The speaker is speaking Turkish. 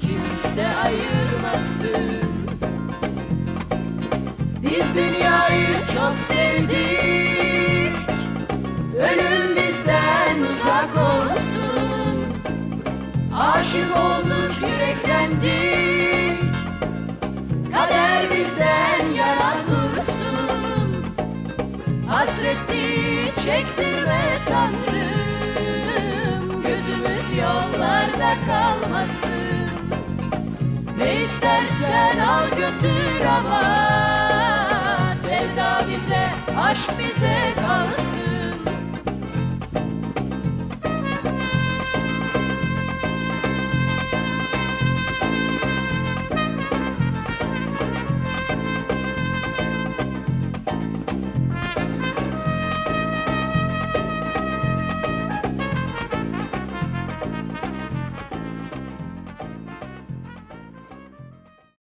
Kimse ayırmasın. Biz dünyayı çok sevdik. Ölüm bizden uzak olsun. Aşık olduk yüreklendik. Kader bizden yana dursun. Hasretli çektirme Tanrım. Gözümüz yollarda kalmasın istersen al götür ama. Sevda bize, aşk bize kalsın